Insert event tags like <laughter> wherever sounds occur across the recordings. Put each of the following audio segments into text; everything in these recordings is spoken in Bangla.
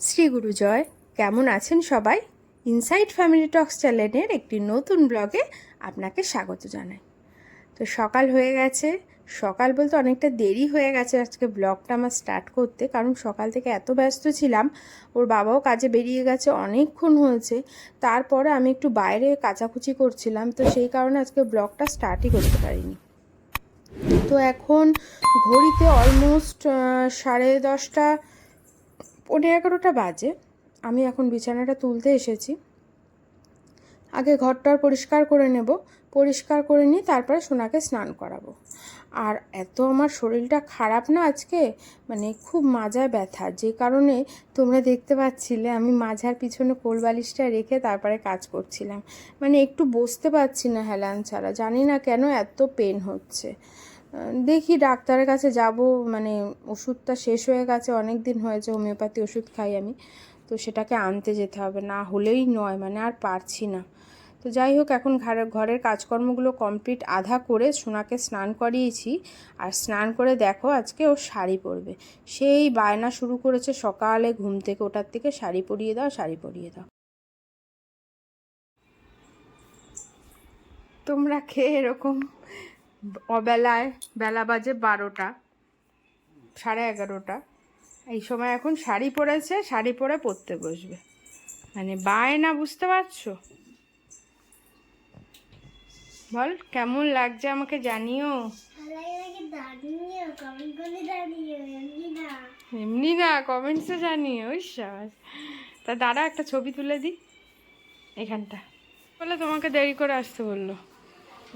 শ্রী গুরু জয়। কেমন আছেন সবাই? ইনসাইড ফ্যামিলি টক্স চ্যানেলের একটি নতুন ব্লগে আপনাকে স্বাগত জানাই। তো সকাল হয়ে গেছে। সকাল বলতে অনেকটা দেরি হয়ে গেছে আজকে ব্লগটা আমার স্টার্ট করতে, কারণ সকাল থেকে এত ব্যস্ত ছিলাম। ওর বাবাও কাজে বেরিয়ে গেছে, অনেকক্ষণ হয়েছে। তারপরে আমি একটু বাইরে কাচাকুচি করছিলাম, তো সেই কারণে আজকে ব্লগটা স্টার্টই করতে পারিনি। তো এখন ঘড়িতে অলমোস্ট সাড়ে দশটা পনেরো এগারোটা বাজে। আমি এখন বিছানাটা তুলতে এসেছি। আগে ঘরটার পরিষ্কার করে নেব, পরিষ্কার করে নিয়ে তারপরে সোনাকে স্নান করাবো। আর এত আমার শরীরটা খারাপ না আজকে? মানে খুব মাজায় ব্যথা। যে কারণে তোমরা দেখতে পাচ্ছিলে আমি মাঝার পিছনে কোলবালিশটা রেখে তারপরে কাজ করছিলাম। মানে একটু বসতে পারছি না হেলান ছাড়া। জানি না কেন এত পেন হচ্ছে। দেখি ডাক্তারের কাছে যাব মানে ওষুধটা শেষ হয়ে গেছে অনেক দিন হয়েছে, হোমিওপ্যাথি ওষুধ খাই আমি। তো সেটাকে আনতে যেতে হবে, না হলেই নয় মানে আর পারছি না। তো যাই হোক, এখন ঘরের ঘরের কাজকর্মগুলো কমপ্লিট আধা করে সোনাকে স্নান করিয়েছি। আর স্নান করে দেখো আজকে ও শাড়ি পরবে। সেই বায়না শুরু করেছে সকালে ঘুম থেকে ওটার থেকে, শাড়ি পরিয়ে দাও, শাড়ি পরিয়ে দাও। তোমরা খেয়ে এরকম অবেলায় বেলা বাজে বারোটা, সাড়ে এগারোটা। এই সময় এখন শাড়ি পরেছে, শাড়ি পরে পরতে বসবে। মানে বায়না বুঝতে পারছ? বল, কেমন লাগছে আমাকে জানিও? এমনি না কমেন্টসে জানিও সাবাস। তা দাঁড়া, একটা ছবি তুলে দিই। এখানটা। বলে তোমাকে দেরি করে আসতে বলল।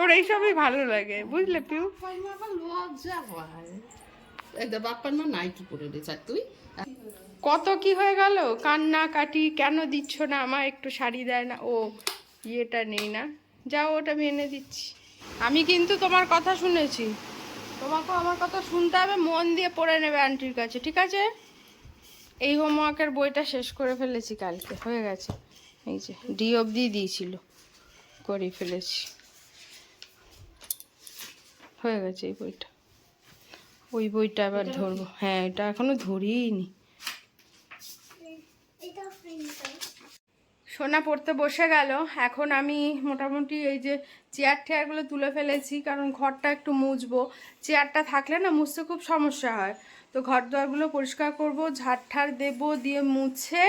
ওর এইসবই ভালো লাগে বুঝলে পিউ? বাপ্পার মা নাইটি পরে আর তুই। কত কি হয়ে গেল? কান্না কাটি কেন দিচ্ছ না? আমার একটু শাড়ি দেয় না। ও ইয়েটা নেই না। যাও ওটা আমি এনে দিচ্ছি। আমি কিন্তু তোমার কথা শুনেছি। তোমাকেও আমার কথা শুনতে হবে মন দিয়ে পড়ে নেবে আন্টির কাছে ঠিক আছে? এই হোমওয়ার্কের বইটা শেষ করে ফেলেছি কালকে হয়ে গেছে। এই যে ডি অবধি দিয়েছিল করে ফেলেছি। হয়ে গেছে এই বইটা। ওই বইটা আবার ধরবো। হ্যাঁ এটা এখনও ধরিনি সোনা পড়তে বসে গেল। এখন আমি মোটামুটি এই যে চেয়ার টেয়ারগুলো তুলে ফেলেছি কারণ ঘরটা একটু মুছবো। চেয়ারটা থাকলে না মুছতে খুব সমস্যা হয়। তো ঘর দোয়ারগুলো পরিষ্কার করব ঝাড় ঠাড় দেবো দিয়ে মুছে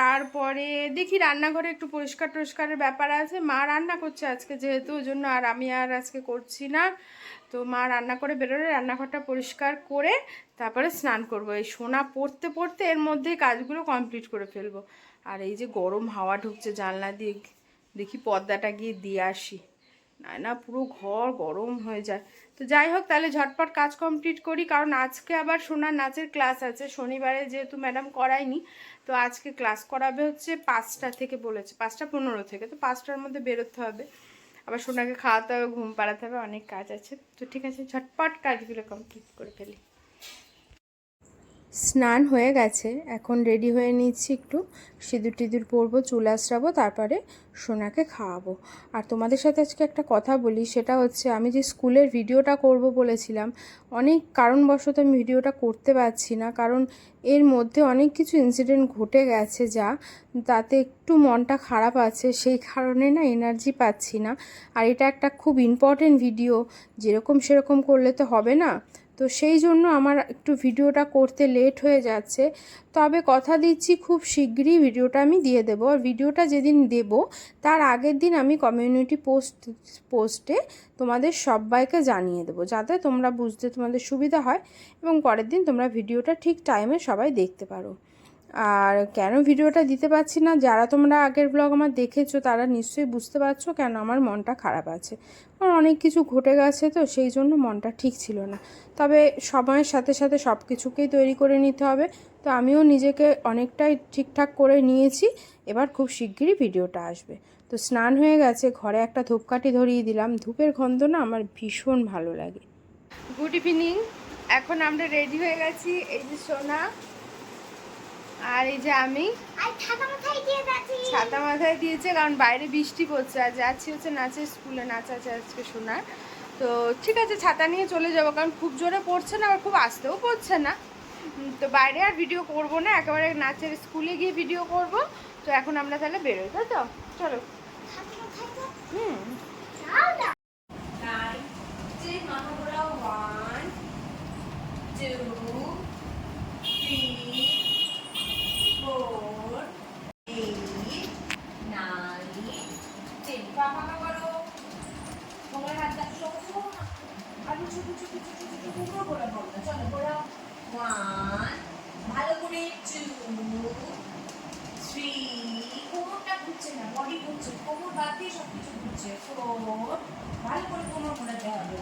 তারপরে দেখি রান্নাঘরে একটু পরিষ্কার টরিষ্কারের ব্যাপার আছে। মা রান্না করছে আজকে যেহেতু ওই জন্য আর আমি আর আজকে করছি না। তো মা রান্না করে বেরোলে রান্নাঘরটা পরিষ্কার করে তারপরে স্নান করব। এই সোনা পড়তে পড়তে এর মধ্যেই কাজগুলো কমপ্লিট করে ফেলব। আর এই যে গরম হাওয়া ঢুকছে জানলা দিয়ে, দেখি পর্দাটা গিয়ে দিয়ে আসি। না না, পুরো ঘর গরম হয়ে যায়। তো যাই হোক, তাহলে ঝটপট কাজ কমপ্লিট করি, কারণ আজকে আবার সোনার নাচের ক্লাস আছে। শনিবারে যেহেতু ম্যাডাম করায়নি, তো আজকে ক্লাস করাবে হচ্ছে পাঁচটা থেকে বলেছে, পাঁচটা পনেরো থেকে। তো পাঁচটার মধ্যে বেরোতে হবে। আবার সোনাকে খাওয়াতে হবে, ঘুম পাড়াতে হবে, অনেক কাজ আছে। তো ঠিক আছে, ঝটপট কাজগুলো কমপ্লিট করে ফেলি। স্নান হয়ে গেছে। এখন রেডি হয়ে নিচ্ছি একটু সিঁদুর টিঁদুর পরবো, চুল আশ্রাবো তারপরে সোনাকে খাওয়াবো। আর তোমাদের সাথে আজকে একটা কথা বলি, সেটা হচ্ছে আমি যে স্কুলের ভিডিওটা করব বলেছিলাম, অনেক কারণবশত আমি ভিডিওটা করতে পারছি না, কারণ এর মধ্যে অনেক কিছু ইনসিডেন্ট ঘটে গেছে যা তাতে একটু মনটা খারাপ আছে, সেই কারণে না এনার্জি পাচ্ছি না। আর এটা একটা খুব ইম্পর্টেন্ট ভিডিও যেরকম সেরকম করলে তো হবে না। তো সেই জন্য আমার একটু ভিডিওটা করতে লেট হয়ে যাচ্ছে। তবে কথা দিচ্ছি খুব শীঘ্রই ভিডিওটা আমি দিয়ে দেবো। আর ভিডিওটা যেদিন দেব, তার আগের দিন আমি কমিউনিটি পোস্ট পোস্টে তোমাদের সবাইকে জানিয়ে দেবো, যাতে তোমরা বুঝতে তোমাদের সুবিধা হয় এবং পরের দিন তোমরা ভিডিওটা ঠিক টাইমে সবাই দেখতে পারো। আর কেন ভিডিওটা দিতে পারছি না? যারা তোমরা আগের ব্লগ আমার দেখেছ, তারা নিশ্চয়ই বুঝতে পারছ কেন আমার মনটা খারাপ আছে। কারণ অনেক কিছু ঘটে গেছে তো, সেই জন্য মনটা ঠিক ছিল না। তবে সময়ের সাথে সাথে সব কিছুকেই তৈরি করে নিতে হবে। তো আমিও নিজেকে অনেকটাই ঠিকঠাক করে নিয়েছি। এবার খুব শিগগিরই ভিডিওটা আসবে। তো স্নান হয়ে গেছে, ঘরে একটা ধূপকাঠি ধরিয়ে দিলাম। ধূপের গন্ধ না আমার ভীষণ ভালো লাগে। গুড ইভিনিং এখন আমরা রেডি হয়ে গেছি। এই যে সোনা আর এই যে আমি ছাতা মাথায় দিয়ে যাচ্ছি। ছাতা মাথায় দিয়েছে কারণ বাইরে বৃষ্টি পড়ছে। আর যাচ্ছি হচ্ছে নাচের স্কুলে নাচ আছে আজকে শোনার তো ঠিক আছে ছাতা নিয়ে চলে যাব কারণ খুব জোরে পড়ছে না আর খুব আসতেও পড়ছে না। তো বাইরে আর ভিডিও করব না একেবারে নাচের স্কুলে গিয়ে ভিডিও করব। তো এখন আমরা তাহলে বেরোই তাই তো? চলো। ছাতা মাথায় তো হুম। two, পাপা করো তোমার হাত দাও সবুজ না ছোট ছোট ছোট টুকরো করে। বলতো চলো বড় ওয়ান ভালো করে টু থ্রি কোমরটা ঘুরছে না বডি ঘুরছে, কোমর বাদ দিয়ে সব কিছু ঘুরছে। ফোর ভালো করে কোমর ঘোরাতে হবে।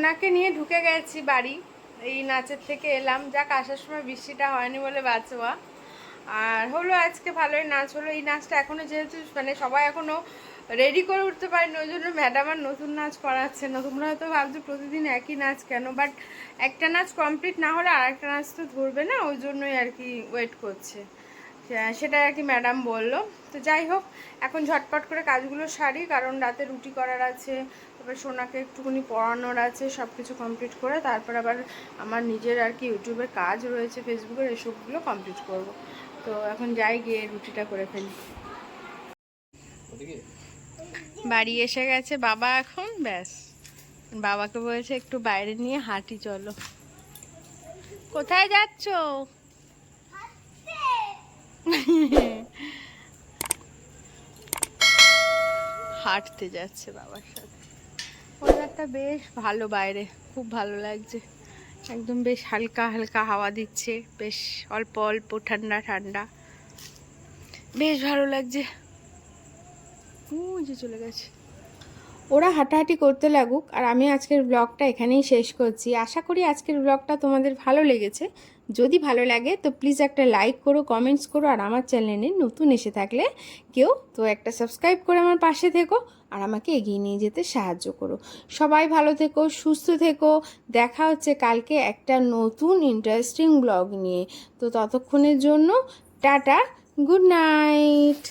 সোনাকে নিয়ে ঢুকে গেছি বাড়ি। এই নাচের থেকে এলাম। যাক, আসার সময় বৃষ্টিটা হয়নি বলে বাঁচোয়া। আর হলো আজকে ভালোই নাচ হলো। এই নাচটা এখনও যেহেতু মানে সবাই এখনও রেডি করে উঠতে পারেনি, ওই জন্য ম্যাডাম আর নতুন নাচ করাচ্ছে না। তোমরা হয়তো ভাবছ প্রতিদিন একই নাচ কেন? বাট একটা নাচ কমপ্লিট না হলে আর একটা নাচ তো ধরবে না, ওই জন্যই আর কি ওয়েট করছে। সেটা আর কি ম্যাডাম বলল। তো যাই হোক এখন ঝটপট করে কাজগুলো সারি কারণ রাতে রুটি করার আছে তারপর সোনাকে একটুখানি পড়ানোর আছে সব কিছু কমপ্লিট করে তারপর আবার আমার নিজের আর কি ইউটিউবের কাজ রয়েছে ফেসবুকের এসবগুলো কমপ্লিট করব। তো এখন যাই গিয়ে রুটিটা করে ফেলি। বাড়ি এসে গেছে বাবা এখন ব্যাস। বাবাকে বলেছে একটু বাইরে নিয়ে হাঁটি চলো। কোথায় যাচ্ছো? <laughs> হাঁটতে যাচ্ছে বাবার সাথে। ওয়েদারটা বেশ ভালো বাইরে, খুব ভালো লাগছে। একদম বেশ হালকা হালকা হাওয়া দিচ্ছে, বেশ অল্প অল্প ঠান্ডা ঠান্ডা। বেশ ভালো লাগছে। যে চলে গেছে। ওরা হাঁটাহাঁটি করতে লাগুক, আর আমি আজকের ব্লগটা এখানেই শেষ করছি। আশা করি আজকের ব্লগটা তোমাদের ভালো লেগেছে। যদি ভালো লাগে, তো প্লিজ একটা লাইক করো কমেন্টস করো, আর আমার চ্যানেলে নতুন এসে থাকলে কেউ তো একটা সাবস্ক্রাইব করে আমার পাশে থেকো, আর আমাকে এগিয়ে নিয়ে যেতে সাহায্য করো। সবাই ভালো থেকো, সুস্থ থেকো, দেখা হচ্ছে কালকে একটা নতুন ইন্টারেস্টিং ব্লগ নিয়ে। তো ততক্ষণের জন্য টাটা গুড নাইট